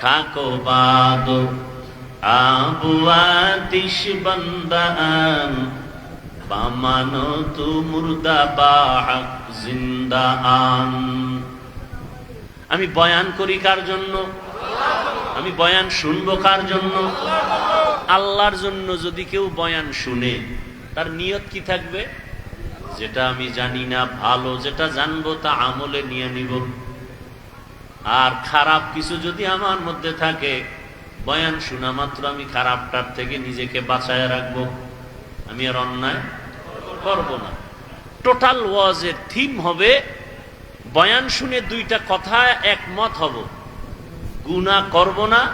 খাকো বাদ। আবু আতিশ বন্দান বামানো তু মুর্দা জিন্দা আন। আমি বয়ান করি কার জন্য? আমি বয়ান শুনব কার জন্য? আল্লাহর জন্য যদি কেউ বয়ান শুনে, তার নিয়ত কি থাকবে? যেটা আমি জানি না, ভালো, যেটা জানব তা আমলে নিয়ে নিব। আর খারাপ কিছু যদি আমার মধ্যে থাকে বয়ান শোনা মাত্র আমি খারাপটার থেকে নিজেকে বাঁচায় রাখব। আমি আর অন্যায় করব না। টোটাল ওয়াজের থিম হবে বয়ান শুনে দুইটা কথা একমত হব। গুণা করব না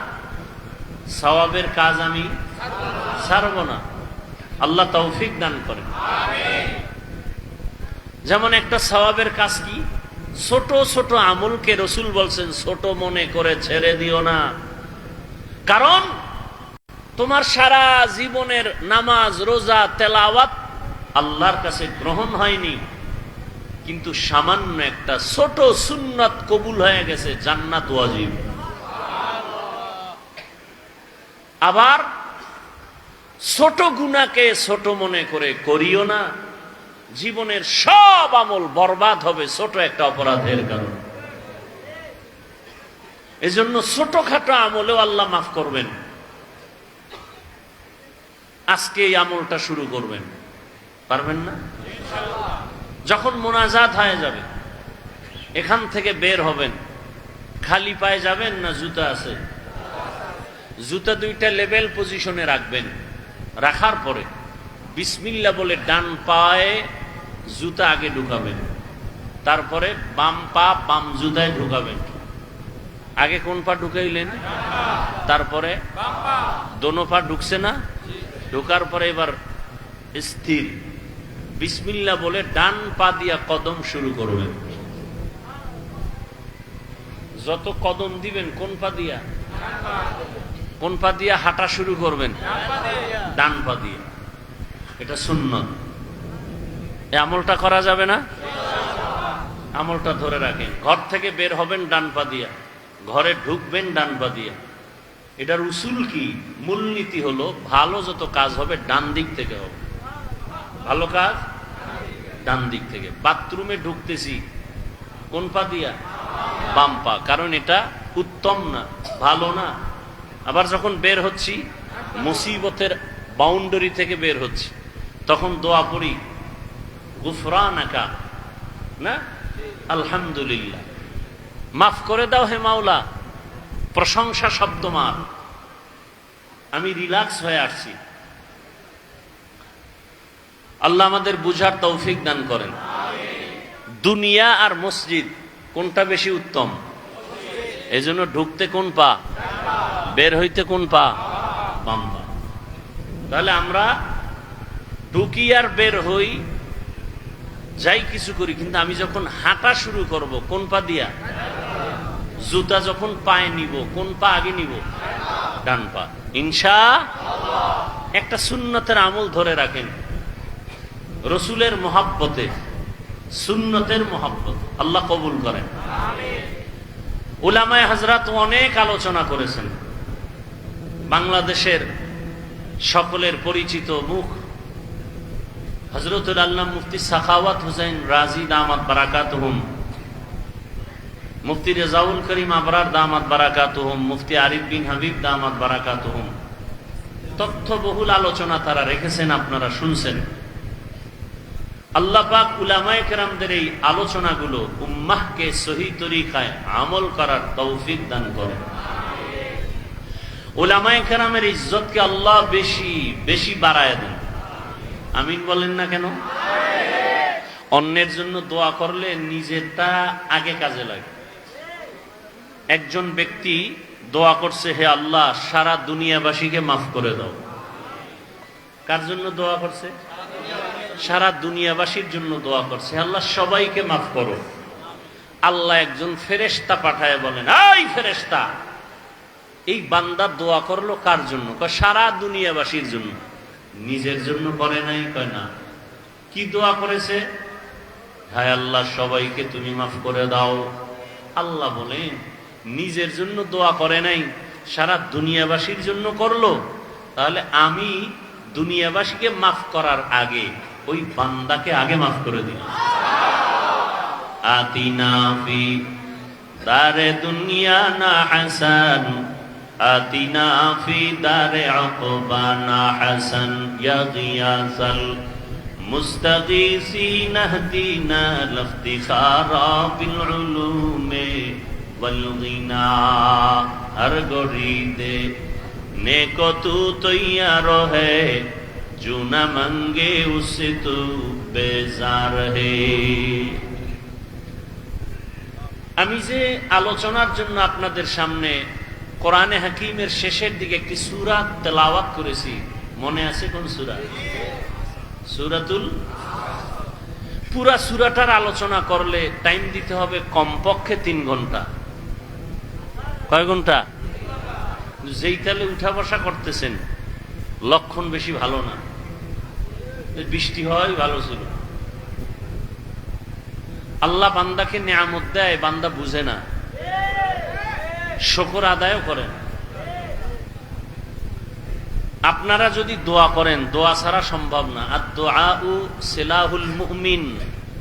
সওয়াবের কাজ আমি ছাড়ব না। আল্লাহ তৌফিক দান করেন। যেমন একটা সওয়াবের কাজ কি? ছোট ছোট আমলকে রসুল বলছেন, ছোট মনে করে ছেড়ে দিও না। কারণ তোমার সারা জীবনের নামাজ, রোজা, তেলাওয়াত আল্লাহর কাছে গ্রহণ হয়নি। কিন্তু সামান্য একটা ছোট সুন্নত কবুল হয়ে গেছে, জান্নাত ওয়াজিব। আবার ছোট গুণাকে ছোট মনে করে করিও না। জীবনের সব আমল বরবাদ হবে ছোট একটা অপরাধের কারণে। এজন্য ছোটখাটো আমলেও আল্লাহ মাফ করবেন। আজকে এই আমলটা শুরু করবেন। পারবেন না? যখন মোনাজাত হয়ে যাবে, এখান থেকে বের হবেন। খালি পায়ে যাবেন না জুতা আছে? জুতা দুইটা লেভেল পজিশনে রাখবেন। রাখার পরে বিসমিল্লা বলে ডান পায়ে জুতা আগে ঢুকাবেন। তারপরে বাম পা বাম জুতায় ঢুকাবেন। আগে কোন পা ঢুকাইলেন? তারপরে দোনো পা ঢুকছে না? ঢুকার পরে এবার স্থির। বিসমিল্লা বলে ডান পা দিয়া কদম শুরু করবেন। যত কদম দিবেন, কোন পা দিয়া? কোন পা দিয়া হাঁটা শুরু করবেন? ডান পা দিয়ে। এটা সুন্নত। এই আমলটা করা যাবে না? আমলটা ধরে রাখেন। ঘর থেকে বের হবেন ডান পা দিয়া। ঘরে ঢুকবেন ডান পা দিয়া। এটার উসুল কি? মূলনীতি হলো ভালো যত কাজ হবে ডান দিক থেকে হবে। ভালো কাজ? ডান দিক থেকে। বাথরুমে ঢুকতেছি। কোন পা দিয়া? বাম পা। কারণ এটা উত্তম না, ভালো না। আবার যখন বের হচ্ছি, মুসিবতের বাউন্ডারি থেকে বের হচ্ছি। তখন দোয়া পড়ি গুফরান আকা না? আলহামদুলিল্লাহ। মাফ করে দাও হে মাওলা, প্রশংসা শব্দ মার। আমি রিল্যাক্স হয়ে আসছি। আল্লাহ আমাদের বুঝার তৌফিক দান করেন। দুনিয়া আর মসজিদ, কোনটা বেশি উত্তম? এজন্য ঢুকতে কোন পা? বের হইতে কোন পা? বাম পা তাহলে আমরা ঢুকি আর বের হই, যাই কিছু করি, কিন্তু আমি যখন হাঁটা শুরু করব, কোন পা দিয়া? জুতা যখন পায়ে নিব, কোন পা আগে নিব? ডান পা। ইনসা একটা সুন্নতের আমল ধরে রাখেন। রসুলের মহাব্বতে, সুন্নতের মহাব্বত, আল্লাহ কবুল করেন। উলামায় হাজরাত অনেক আলোচনা করেছেন। বাংলাদেশের সকলের পরিচিত মুখ হজরতুল আল্লাহ মুফতি সাখাওয়াত হুসাইন রাজি দামাত বারাকাত হুম মুফতি রেজাউল করিম আবরার দামাত বারাকাত হুম মুফতি আরিফ বিন হাবিব দামাত বারাকাত হুম তথ্য বহুল আলোচনা তারা রেখেছেন, আপনারা শুনছেন। আল্লাহ পাক উলামায়ে কেরামদের এই আলোচনাগুলো উম্মাহকে সহি তরিকায় আমল করার তৌফিক দান করেন। ওলামায়ে কেরামের ইজ্জতকে আল্লাহ বেশি বেশি বাড়ায় দেন। আমিন বলেন না কেন? অন্যের জন্য দোয়া করলে নিজেরটা আগে কাজে লাগে। একজন ব্যক্তি দোয়া করছে, হে আল্লাহ, সারা দুনিয়াবাসীকে মাফ করে দাও। কার জন্য দোয়া করছে? সারা দুনিয়াবাসীর জন্য দোয়া করছে। আল্লাহ, সবাইকে মাফ করো। আল্লাহ একজন ফেরেস্তা পাঠায় বলেন, এই ফেরেস্তা এই বান্দা দোয়া করল কার জন্য? সারা দুনিয়াবাসীর জন্য। নিজের জন্য করে নাই, কয় না। কি দোয়া করেছে? হায় আল্লাহ, সবাইকে তুমি মাফ করে দাও। আল্লাহ বলেন, নিজের জন্য দোয়া করে নাই, সারা দুনিয়াবাসীর জন্য করল। তাহলে আমি দুনিয়াবাসীকে মাফ করার আগে ওই বান্দাকে আগে মাফ করে দিলাম। আতিনা ফি দারে দুনিয়া না হাসান। آتنا في دار عقبانا حسن يا غياث المستغيثين اهدنا الافتخار بالعلوم والغنى ہر گڑی دے نیکو تو تیار ہے جو نہ منگے اس سے تو বেজার হে আমি যে আলোচনার জন্য আপনাদের সামনে কোরআনে হাকিমের শেষের দিকে একটি সুরা তেলাওয়াত করেছি। মনে আছে কোন সুরা? সুরাতুল পুরা সুরাটার আলোচনা করলে টাইম দিতে হবে কমপক্ষে তিন ঘণ্টা। কয় ঘণ্টা? যেই তালে উঠা বসা করতেছেন, লক্ষণ বেশি ভালো না। বৃষ্টি হয়, ভালো ছিল। আল্লাহ বান্দাকে নিয়ামত দেয়, বান্দা বুঝে না। শকর আদায়ও করেন। আপনারা যদি দোয়া করেন, দোয়া ছাড়া সম্ভব না। আর দোয়া উ সেলাহুল মুমিন।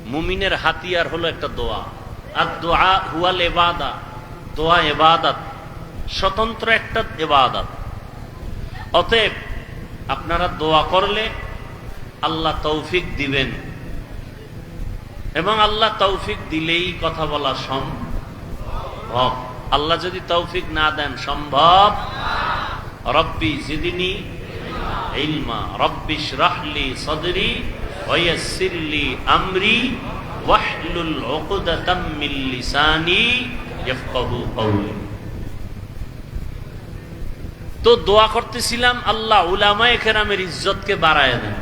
মুমিনের হাতিয়ার হলো একটা দোয়া। আর দোয়া হুয়াল এবাদা দোয়া এবাদাত স্বতন্ত্র একটা এবাদাত অতএব আপনারা দোয়া করলে আল্লাহ তৌফিক দিবেন। এবং আল্লাহ তৌফিক দিলেই কথা বলা সম্ভব। আল্লাহ যদি তৌফিক না দেন সম্ভব? রব্বি জিদিনী ইলমা রব্বিশ রাহলি সদরি ওয়াসিরলি আমরি, ওয়াহলুল উকদাতাম মিন লিসানি ইয়াফকাহু কওলি। তো দোয়া করতেছিলাম আল্লাহ উলামায়ে কেরামের ইজ্জতকে বাড়ায় দেন।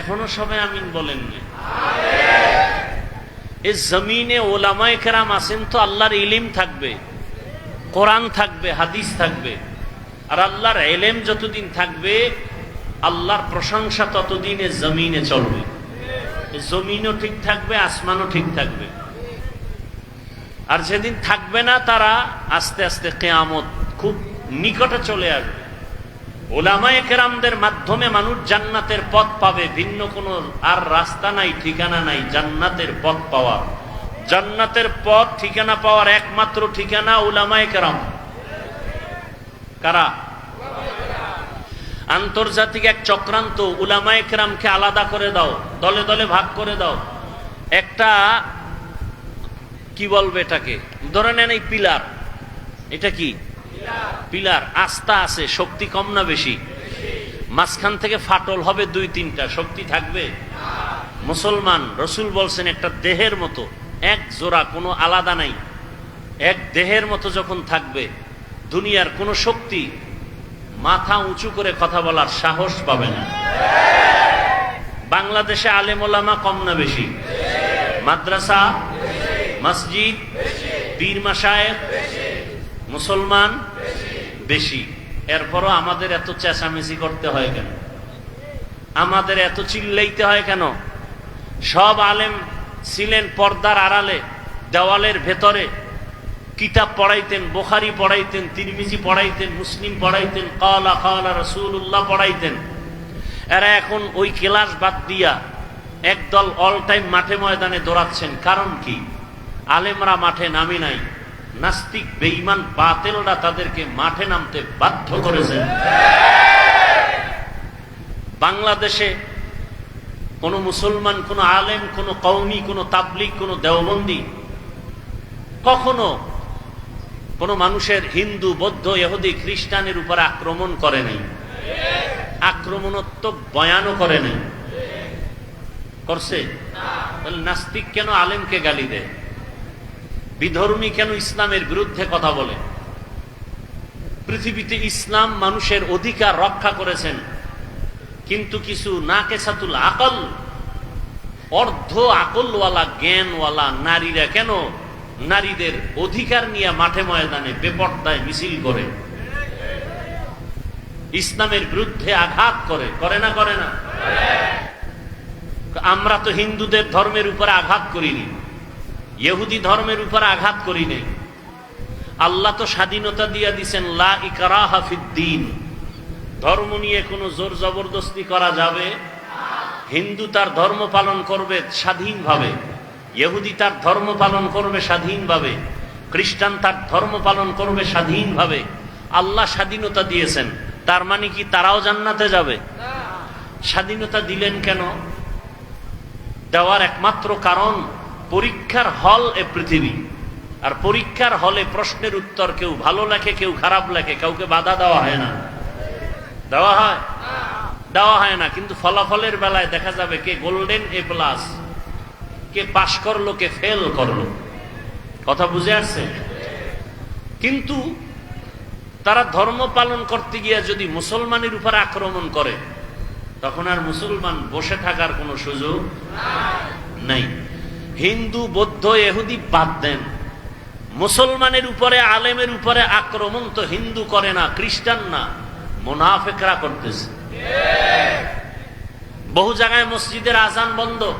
এখনও সবাই আমিন বলেননি। এই জমিনে ওলামায় কেরাম আছেন তো আল্লাহর ইলিম থাকবে, কোরআন থাকবে, হাদিস থাকবে। আর আল্লাহর এলেম যতদিন থাকবে, আল্লাহর প্রশংসা ততদিনে জমিনে চলবে। জমিনও ঠিক থাকবে, আসমানও ঠিক থাকবে। আর যেদিন থাকবে না তারা আস্তে আস্তে কেয়ামত খুব নিকটে চলে আসবে। ওলামায়ে কেরামদের মাধ্যমে মানুষ জান্নাতের পথ পাবে। ভিন্ন কোনো আর রাস্তা নাই, ঠিকানা নাই, জান্নাতের পথ পাওয়ার। জান্নাতের পথ, ঠিকানা পাওয়ার একমাত্র ঠিকানা ওলামায়ে কেরাম। কারা? আন্তর্জাতিক এক চক্রান্ত উলামায়ে কেরামকে আলাদা করে দাও, দলে দলে ভাগ করে দাও। একটা, কি বলবে এটাকে? ধরে নেন এই পিলার। এটা কি? পিলার আস্থা আছে শক্তি কম না বেশি? মাঝখান থেকে ফাটল হবে দুই তিনটা শক্তি থাকবে? মুসলমান রসুল বলছেন একটা দেহের মতো এক জোড়া কোনো আলাদা নাই। এক দেহের মতো যখন থাকবে দুনিয়ার কোনো শক্তি মাথা উঁচু করে কথা বলার সাহস পাবে না। বাংলাদেশে আলেমোলামা কম না বেশি? মাদ্রাসা মসজিদ পীর মাসায়ের মুসলমান বেশি। এরপরও আমাদের এত চেঁচামেচি করতে হয় কেন? আমাদের এত চিল্লাইতে হয় কেন? সব আলেম ছিলেন পর্দার আড়ালে, দেওয়ালের ভেতরে। কিতাব পড়াইতেন, বোখারি পড়াইতেন, তিরমিজি পড়াইতেন, মুসলিম পড়াইতেন কালা কালা রসুল্লাহ পড়াইতেন। এরা এখন ওই ক্লাস বাদ দিয়া একদল অল টাইম মাঠে ময়দানে দৌড়াচ্ছেন। কারণ কি? আলেমরা মাঠে নামি নাই। নাস্তিক, বেঈমান, বাতেলরা তাদেরকে মাঠে নামতে বাধ্য করেছেন বাংলাদেশে কোন মুসলমান, কোন আলেম, কোন কৌমি কোন তাবলিক কোন দেওবন্দি কখনো কোন মানুষের হিন্দু, বৌদ্ধ এহুদি খ্রিস্টানের উপর আক্রমণ করে নাই। আক্রমণাত্মক বয়ানও করে নাই। করছে? তাহলে নাস্তিক কেন আলেমকে গালি দেয়? বিধর্মী কেন ইসলামের বিরুদ্ধে কথা বলে? পৃথিবীতে ইসলাম মানুষের অধিকার রক্ষা করেছেন। কিন্তু কিছু না কেসাতুল আকল, অর্ধ আকলওয়ালা জ্ঞানওয়ালা নারীরা কেন নারীদের অধিকার নিয়ে মাঠে ময়দানে বেপর্দায় মিছিল করে? ইসলামের বিরুদ্ধে আঘাত করে করে না করে না? আমরা তো হিন্দুদের ধর্মের উপরে আঘাত করিনি। ইহুদি ধর্মের উপর আঘাত করি নাই। আল্লাহ তো স্বাধীনতা দিয়া দিছেন, লা হাফিদ্দিন ধর্ম নিয়ে কোনো জোর জবরদস্তি করা যাবে? হিন্দু তার ধর্ম পালন করবে স্বাধীনভাবে। ইহুদি তার ধর্ম পালন করবে স্বাধীনভাবে। খ্রিস্টান তার ধর্ম পালন করবে স্বাধীনভাবে। আল্লাহ স্বাধীনতা দিয়েছেন, তার মানে কি তারাও জান্নাতে যাবে? স্বাধীনতা দিলেন কেন? দেওয়ার একমাত্র কারণ পরীক্ষার হল এ পৃথিবী। আর পরীক্ষার হলে প্রশ্নের উত্তর কেউ ভালো লেখে, কেউ খারাপ লেখে, কাউকে বাধা দেওয়া হয় না। দেওয়া হয়? দেওয়া হয় না, কিন্তু ফলাফলের বেলায় দেখা যাবে কে গোল্ডেন এ প্লাস, কে পাশ করল, কে ফেল করল। কথা বুঝে আসছে? কিন্তু তারা ধর্ম পালন করতে গিয়ে যদি মুসলমানের উপর আক্রমণ করে, তখন আর মুসলমান বসে থাকার কোনো সুযোগ নাই। হিন্দু, বৌদ্ধ এহুদি বাদ দেন। মুসলমানের উপরে, আলেমের উপরে আক্রমণ তো হিন্দু করে না, খ্রিস্টান না, মোনাফেকরা করতেছে। বহু জায়গায় মসজিদের আজান বন্ধ।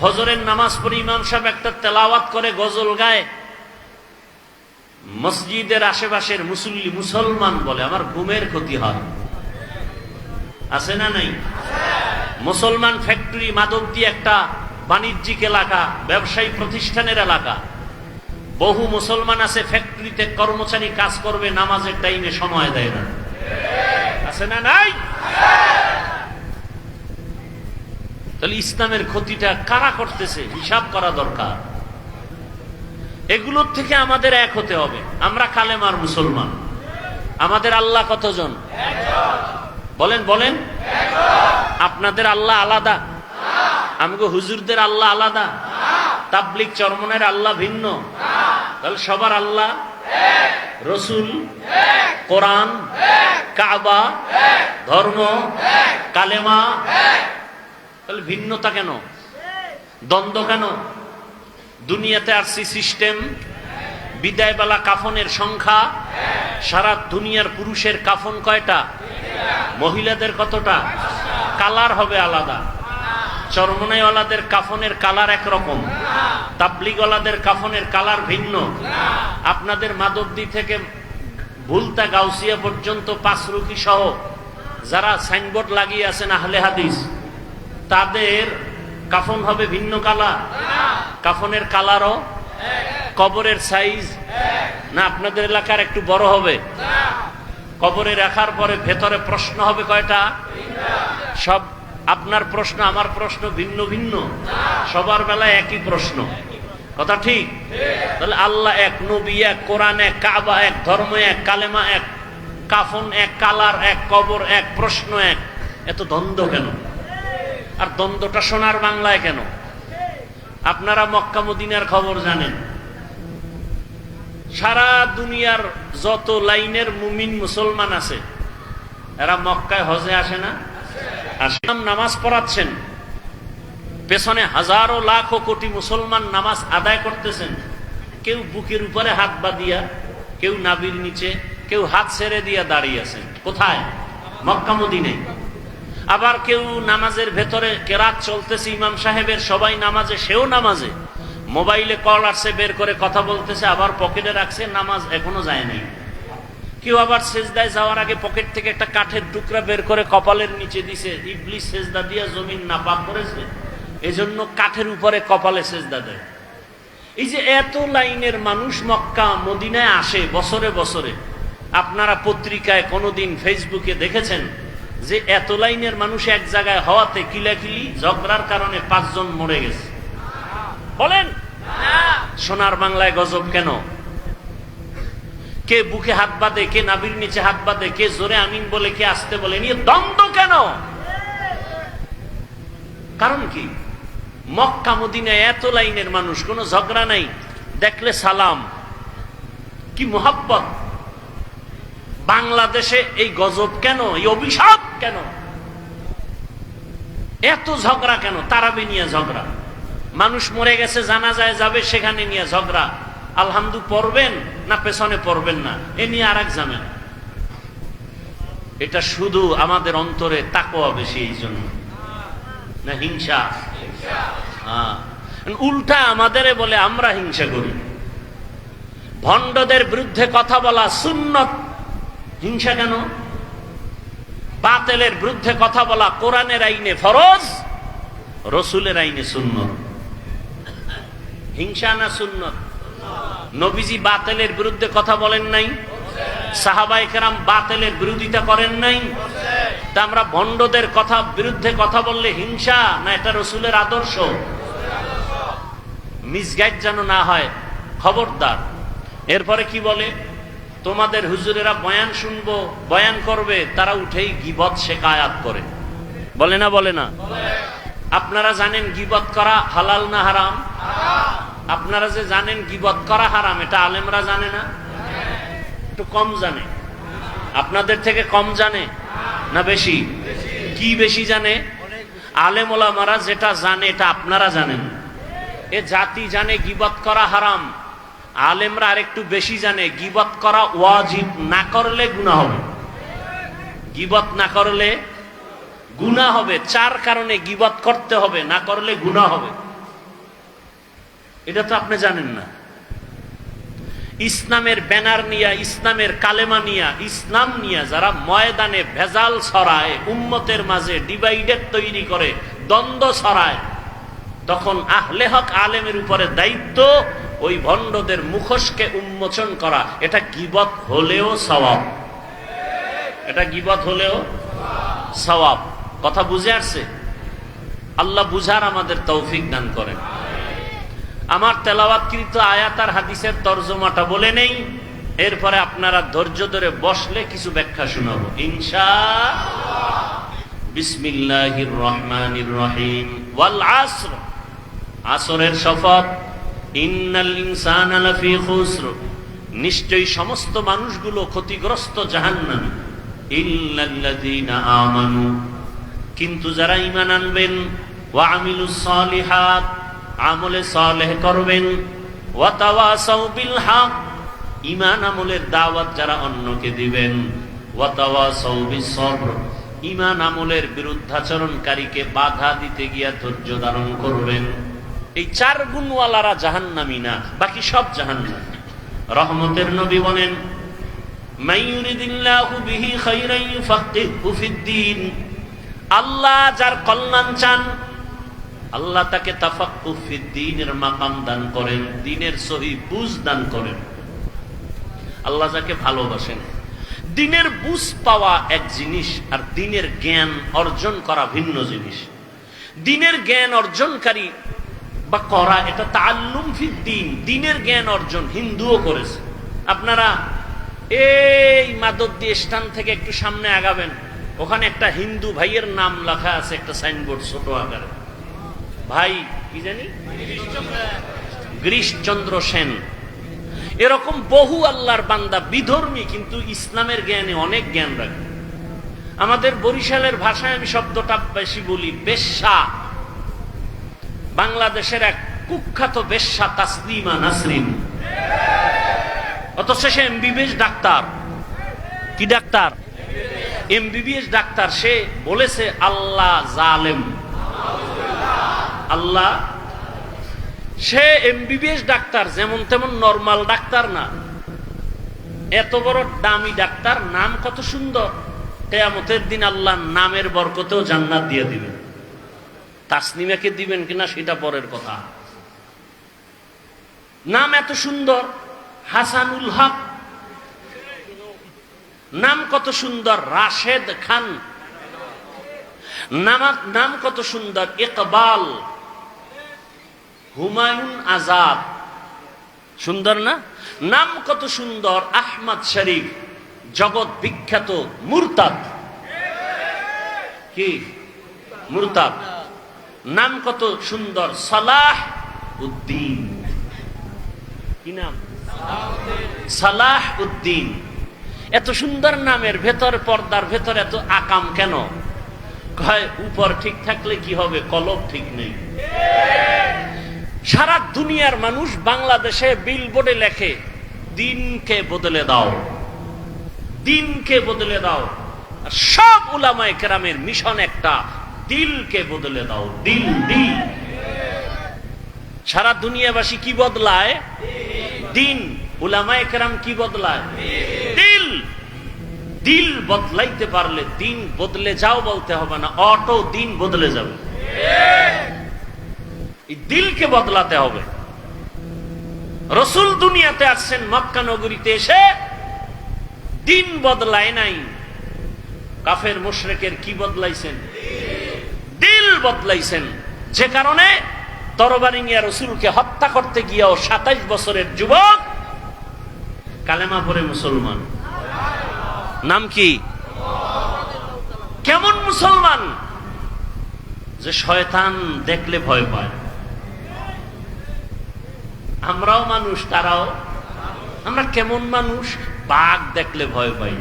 ফজরের নামাজ পড়ে ইমাম সাহেব একটা তেলাওয়াত করে গজল গায়। মসজিদের আশেপাশের মুসল্লি মুসলমান বলে, আমার ঘুমের ক্ষতি হয়। আছে না নাই? মুসলমান ফ্যাক্টরি মাদকদি একটা বাণিজ্যিক এলাকা, ব্যবসায়ী প্রতিষ্ঠানের এলাকা। বহু মুসলমান আছে, ফ্যাক্টরিতে কর্মচারী কাজ করবে, নামাজের টাইমে সময় দেয় না। আছে না নাই? তাহলে ইসলামের ক্ষতিটা কারা করতেছে? হিসাব করা দরকার। এগুলোর থেকে আমাদের এক হতে হবে। আমরা কালেমার মুসলমান। আমাদের আল্লাহ কতজন? বলেন বলেন। আপনাদের আল্লাহ আলাদা। আমাকে হুজুরদের আল্লাহ আলাদা। তাবলিক চরমনের আল্লাহ ভিন্ন। তাহলে সবার আল্লাহ রসুল কোরআন কাবা ধর্ম কালেমা তাহলে ভিন্নতা কেন? দ্বন্দ্ব কেন? দুনিয়াতে আসছি সিস্টেম। বিদায়বেলা কাফনের সংখ্যা। সারা দুনিয়ার পুরুষের কাফন কয়টা? মহিলাদের কতটা? কালার হবে আলাদা। চরমনাইওয়ালাদের কাফনের কালার একরকম। তাবলিগওয়ালাদের কাফনের কালার ভিন্ন। আপনাদের মাদবদি থেকে ভুলতা গাউসিয়া পর্যন্ত পাঁচরুকি সহ যারা সাইনবোর্ড লাগিয়ে আছেন আহলে হাদিস, তাদের কাফন হবে ভিন্ন কালার। কাফনের কালারও কবরের সাইজ। না, আপনাদের এলাকার একটু বড় হবে। কবরে রাখার পরে ভেতরে প্রশ্ন হবে কয়টা? সব আপনার প্রশ্ন আমার প্রশ্ন ভিন্ন ভিন্ন। সবার বেলায় একই প্রশ্ন। কথা ঠিক? তাহলে আল্লাহ এক, নবী এক, কোরআন এক, কাবা এক, ধর্ম এক, কালেমা এক, কাফন এক, কালার এক, কবর এক, প্রশ্ন এক। এত দ্বন্দ্ব কেন? আর দ্বন্দ্বটা সোনার বাংলায় কেন? আপনারা মক্কা মদিনার খবর জানেন। সারা দুনিয়ার যত লাইনের মুমিন মুসলমান আছে, এরা মক্কায় হজে আসে না? নামাজ পড়াচ্ছেন। পেছনে হাজারো লাখ কোটি মুসলমান নামাজ আদায় করতেছেন। কেউ বুকের উপরে হাত বাঁধিয়া, কেউ নাবির নিচে, কেউ হাত ছেড়ে দিয়া দাঁড়িয়ে আছেন। কোথায়? মক্কা মদিনে আবার কেউ নামাজের ভেতরে কেরাত চলতেছে, ইমাম সাহেবের সবাই নামাজে, সেও নামাজে। মোবাইলে কল আসছে, বের করে কথা বলতেছে, আবার পকেটে রাখছে, নামাজ এখনও যায় নাই। কেউ আবার সেজদায় যাওয়ার আগে পকেট থেকে একটা কাঠের টুকরা বের করে কপালের নিচে দিছে। ইবলিশ সেজদা দিয়ে জমিন নাপাক করেছে। এজন্য কাঠের উপরে কপালে সেজদা দেয়। এই যে এত লাইনের মানুষ মক্কা মদিনায় আসে বছরে বছরে। আপনারা পত্রিকায় কোনোদিন ফেসবুকে দেখেছেন যে এত লাইনের মানুষ এক জায়গায় হওয়াতে কিলাকিলি ঝগড়ার কারণে পাঁচজন মরে গেছে। বলেন? সোনার বাংলায় গজব কেন? কে বুকে হাত বাঁধে, কে নাবির নিচে হাত বাঁধে, কে জোরে আমিন বলে, কে আসতে বলে নিয়ে দ্বন্দ্ব কেন? কারণ কি? মক্কা মদিনায় এত লাইনের মানুষ, কোনো ঝগড়া নাই, দেখলে সালাম। কি মোহাব্বত? বাংলাদেশে এই গজব কেন? এই অভিশাপ কেন? এত ঝগড়া কেন? তারাবি নিয়ে ঝগড়া। মানুষ মরে গেছে জানা যায় যাবে, সেখানে নিয়ে ঝগড়া। আলহামদু পড়বেন? না পেছনে পড়বেন না। এ নিয়ে আর এক জামেন এটা শুধু আমাদের অন্তরে তাকোয়া বেশি এই জন্য। না হিংসা? হ্যাঁ। উল্টা আমাদের বলে আমরা হিংসা করি। ভণ্ডদের বিরুদ্ধে কথা বলা সুন্নত। হিংসা কেন? বাতেলের বিরুদ্ধে কথা বলা কোরআনের আইনে ফরজ, রসুলের আইনে সুন্নত। হিংসা না সুন্নত? নবীজি বাতেলের বিরুদ্ধে কথা বলেন নাই। সাহাবাই কেরাম বাতেলের বিরোধিতা করেন নাই। তা আমরা ভণ্ডদের কথা বিরুদ্ধে কথা বললে হিংসা না এটা রসুলের আদর্শ? মিসগাইড যেন না হয়, খবরদার। এরপরে কি বলে? তোমাদের হুজুরেরা বয়ান শুনব, বয়ান করবে, তারা উঠেই গিবত শেখায়াত করে। বলে না বলে না? আপনারা জানেন গিবত করা হালাল না হারাম? আপনারা যে জানেন গিবত করা হারাম, এটা আলেমরা জানে না? একটু কম জানে। আপনাদের থেকে কম জানে না বেশি? কি বেশি জানে? আলেম ওলামারা যেটা জানে, এটা আপনারা জানেন। এ জাতি জানে গিবত করা হারাম, আলেমরা আরেকটু বেশি জানে, গিবত করা ওয়াজিব না করলে গুণা হবে। গিবত না করলে গুণা হবে, চার কারণে গিবত করতে হবে, না করলে গুণা হবে। এটা তো আপনি জানেন না। ইসলামের ব্যানার নিয়া, ইসলামের কালেমা নিয়া, ইসলাম নিয়া যারা ময়দানে ভেজাল ছড়ায়, উম্মতের মাঝে ডিভাইডেড তৈরি করে, দ্বন্দ্ব ছড়ায়, তখন আহলে হক আলেমের উপরে দায়িত্ব ওই ভণ্ডদের মুখোশকে উন্মোচন করা। এটা গিবত হলেও সওয়াব। এটা গিবত হলেও সওয়াব। কথা বুঝে আসছে? আল্লাহ বুঝার আমাদের তৌফিক দান করেন। আমার তেলাওয়াতকৃত আয়াত আর হাদিসের তর্জমাটা বলে নেই। এরপরে আপনারা ধৈর্য ধরে বসলে কিছু ব্যাখ্যা শোনাবো। ইনশা বিসমিল্লাহির রহমানির রহিম। ওয়াল আসর। আসরের শপথ। ইন্নাল ইনসানা লাফি খুসর। নিশ্চয়ই সমস্ত মানুষগুলো ক্ষতিগ্রস্ত জাহান্নামে। ইল্লাল্লাযীনা আমানু। কিন্তু যারা ঈমান আনবেন, ওয়া আমিলুস সালিহাত। আমলে সালেহ করবেন। ঈমান আমলের দাওয়াত যারা অন্যকে দিবেন। ঈমান আমলের বিরুদ্ধাচরণকারীকে বাধা দিতে গিয়া ধৈর্য ধারণ করবেন। এই চার গুণওয়ালারা জাহান্নামী না, বাকি সব জাহান্নামী। রহমতের নবী বলেন আল্লাহ যার কল্যাণ চান আল্লাহ তাকে তাফাক্কু ফিদ্দীনের মাকাম দান করেন দিনের সহি বুঝ দান করেন। আল্লাহ যাকে ভালোবাসেন। দিনের বুঝ পাওয়া এক জিনিস আর দিনের জ্ঞান অর্জন করা ভিন্ন জিনিস। দিনের জ্ঞান অর্জনকারী বা করা, এটা তাল্লুম দিন দিনের জ্ঞান অর্জন হিন্দুও করেছে। আপনারা এই মাদকদি স্থান থেকে একটু সামনে আগাবেন। ওখানে একটা হিন্দু ভাইয়ের নাম লেখা আছে, একটা সাইনবোর্ড ছোট আকারে। ভাই, কি জানি? গিরিশচন্দ্র সেন। এরকম বহু আল্লাহর বান্দা, বিধর্মী, কিন্তু ইসলামের জ্ঞানে অনেক জ্ঞান রাখে। আমাদের বরিশালের ভাষায় আমি শব্দটা বেশি বলি, বেশ্যা। বাংলাদেশের এক কুখ্যাত বেশ্যা, তাসলিমা নাসরিন। অথচ সে এমবিবিএস ডাক্তার। কি ডাক্তার? MBBS doctor. সে বলেছে, আল্লাহ জালেম। আল্লাহ, সে এমবিবিএস ডাক্তার, যেমন তেমন নর্মাল ডাক্তার না। এত বড় দামি ডাক্তার, নাম কত সুন্দর। কেয়ামতের দিন আল্লাহ নামের বরকতেও জান্নাত দিয়ে দিবেন। তাসনিমাকে দিবেন কিনা সেটা পরের কথা। নাম এত সুন্দর, হাসানুল হক। নাম কত সুন্দর, রাশেদ খান। নাম নাম কত সুন্দর, ইকবাল। হুমায়ুন আজাদ। সুন্দর না? নাম কত সুন্দর? আহমদ শরীফ, জগৎ বিখ্যাত মুরতাদ। কি? মুরতাদ। নাম কত সুন্দর? সালাহ উদ্দিন। কি নাম? সালাহ উদ্দিন। এত সুন্দর নামের ভেতর পর্দার ভেতর এত আকাম কেন? কয়, উপর ঠিক থাকলে কি হবে? কলব ঠিক নেই। সারা দুনিয়ার মানুষ বাংলাদেশে বিলবোর্ডে লেখে, দিনকে বদলে দাও, দিনকে বদলে দাও। সব উলামায় কেরামের মিশন একটা, দিলকে বদলে দাও, দিল দিল। সারা দুনিয়াবাসী কি বদলায়? দিন। উলামায় একরাম কি বদলায়? দিল। দিল বদলাইতে পারলে দিন বদলে যাও বলতে হবে না, অটো দিন বদলে যাবে। এই দিলকে বদলাতে হবে। রসুল দুনিয়াতে আসছেন, মক্কা নগরীতে এসে দিন বদলায় নাই। কাফের মুশরেকের কি বদলাইছেন? দিল বদলাইছেন। যে কারণে তরবারি নিয়ে রসুলকে হত্যা করতে গিয়েও সাতাইশ বছরের যুবক কালেমা পরে মুসলমান। নাম কি? কেমন মুসলমান? যে শয়তান দেখলে ভয় পায়। আমরাও মানুষ, তারাও। আমরা কেমন মানুষ? বাঘ দেখলে ভয় পাই।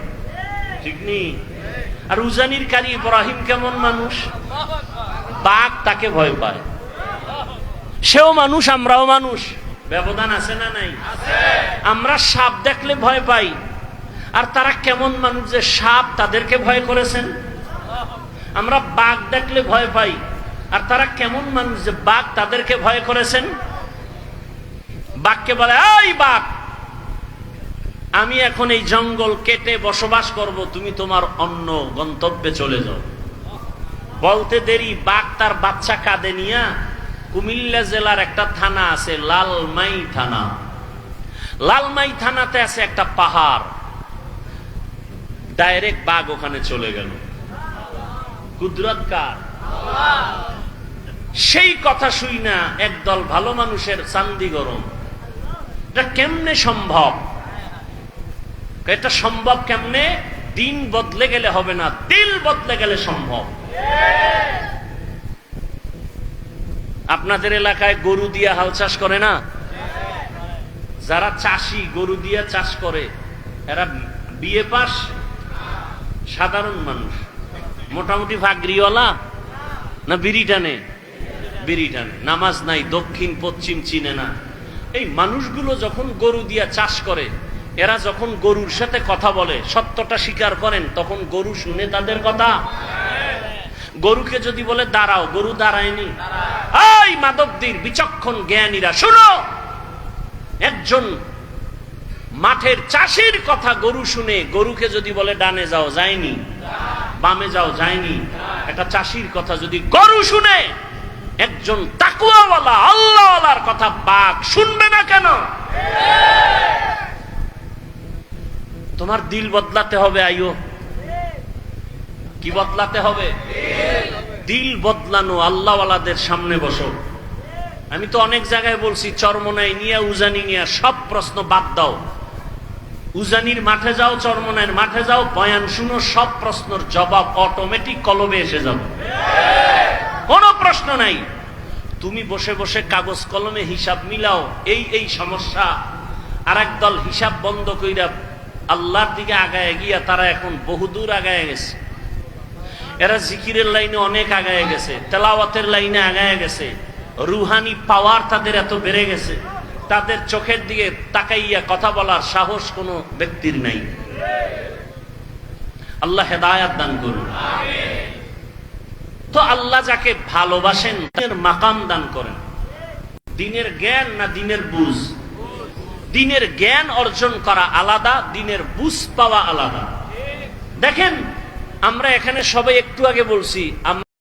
ঠিক নেই আর উজানির কারি ইব্রাহিম কেমন মানুষ? বাঘ তাকে ভয় পায়। সেও মানুষ, আমরাও মানুষ। ব্যবধান আছে না নাই? আমরা সাপ দেখলে ভয় পাই। আর তারা কেমন মানুষ যে সাপ তাদেরকে ভয় করেছেন? আমরা বাঘ দেখলে ভয় পাই। আর তারা কেমন মানুষ যে বাঘ তাদেরকে ভয় করেছেন? বাঘকে বলে, এই বাঘ আমি এখন এই জঙ্গল কেটে বসবাস করব, তুমি তোমার অন্য গন্তব্যে চলে যাও। বলতে দেরি বাঘ তার বাচ্চা কাঁদে নিয়া কুমিল্লা জেলার একটা থানা আছে, লালমাই থানা। লালমাই থানাতে আছে একটা পাহাড়। ডাইরেক্ট বাঘ ওখানে চলে গেল। কুদরত কার? সেই কথা শুই না, একদল ভালো মানুষের চান্দি গরম। এটা কেমনে সম্ভব? এটা সম্ভব কেমনে? দিন বদলে গেলে হবে না, দিল বদলে গেলে সম্ভব। আপনাদের এলাকায় গরু দিয়া হাল চাষ করে না? যারা চাষি, গরু দিয়া চাষ করে, এরা বিয়ে পাস? সাধারণ মানুষ। মোটামুটি ভাগরিওয়ালা? না বিড়ি টানে? বিড়ি টানে। নামাজ নাই, দক্ষিণ, পশ্চিম চিনে না। এই মানুষগুলো যখন গরু দিয়া চাষ করে, এরা যখন গরুর সাথে কথা বলে, সত্যটা স্বীকার করেন, তখন গরু শুনে তাদের কথা। গরুকে যদি বলে, দাঁড়াও, গরু দাঁড়ায়নি। এই মাধবদীর বিচক্ষণ জ্ঞানীরা, শুনো, একজন মাঠের চাষির কথা গরু শুনে, গরুকে যদি বলে, ডানে যাও, যায়নি। বামে যাও, যায়নি। একটা চাষির কথা যদি গরু শুনে একজন তাকুয়াওয়ালা আল্লাহওয়ালার কথা বাঘ শুনবে না কেন? তোমার দিল বদলাতে হবে আইও কি বদলাতে হবে? দিল বদলানো, আল্লাহওয়ালাদের সামনে বসো। আমি তো অনেক জায়গায় বলছি, চরমনাই নিয়ে, উজানি নিয়ে, সব প্রশ্ন বাদ দাও। উজানির মাঠে যাও, চরমনাইয়ের মাঠে যাও, বয়ান শুনো, সব প্রশ্নের জবাব অটোমেটিক কলবে এসে যাবে। প্রশ্ন নাই। তুমি বসে বসে কাগজ কলমে হিসাব মিলাও, এই এই সমস্যা। আর দল হিসাব বন্ধ কইরা আল্লাহর দিকে আগায় গিয়া তারা এখন বহুদূর আগায় গেছে। এরা জিকিরের লাইনে অনেক আগায় গেছে, তেলাওয়াতের লাইনে আগায় গেছে। রুহানি পাওয়ার তাদের এত বেড়ে গেছে। তাদের চোখের দিকে তাকাইয়া কথা বলার সাহস কোনো ব্যক্তির নাই। আল্লাহ হেদায়াত দান করুন। তো আল্লাহ যাকে ভালোবাসেন তাদের মাকাম দান করেন। দিনের জ্ঞান না দিনের বুঝ? দিনের জ্ঞান অর্জন করা আলাদা, দিনের বুঝ পাওয়া আলাদা। দেখেন, আমরা এখানে সবাই একটু আগে বলছি, আমরা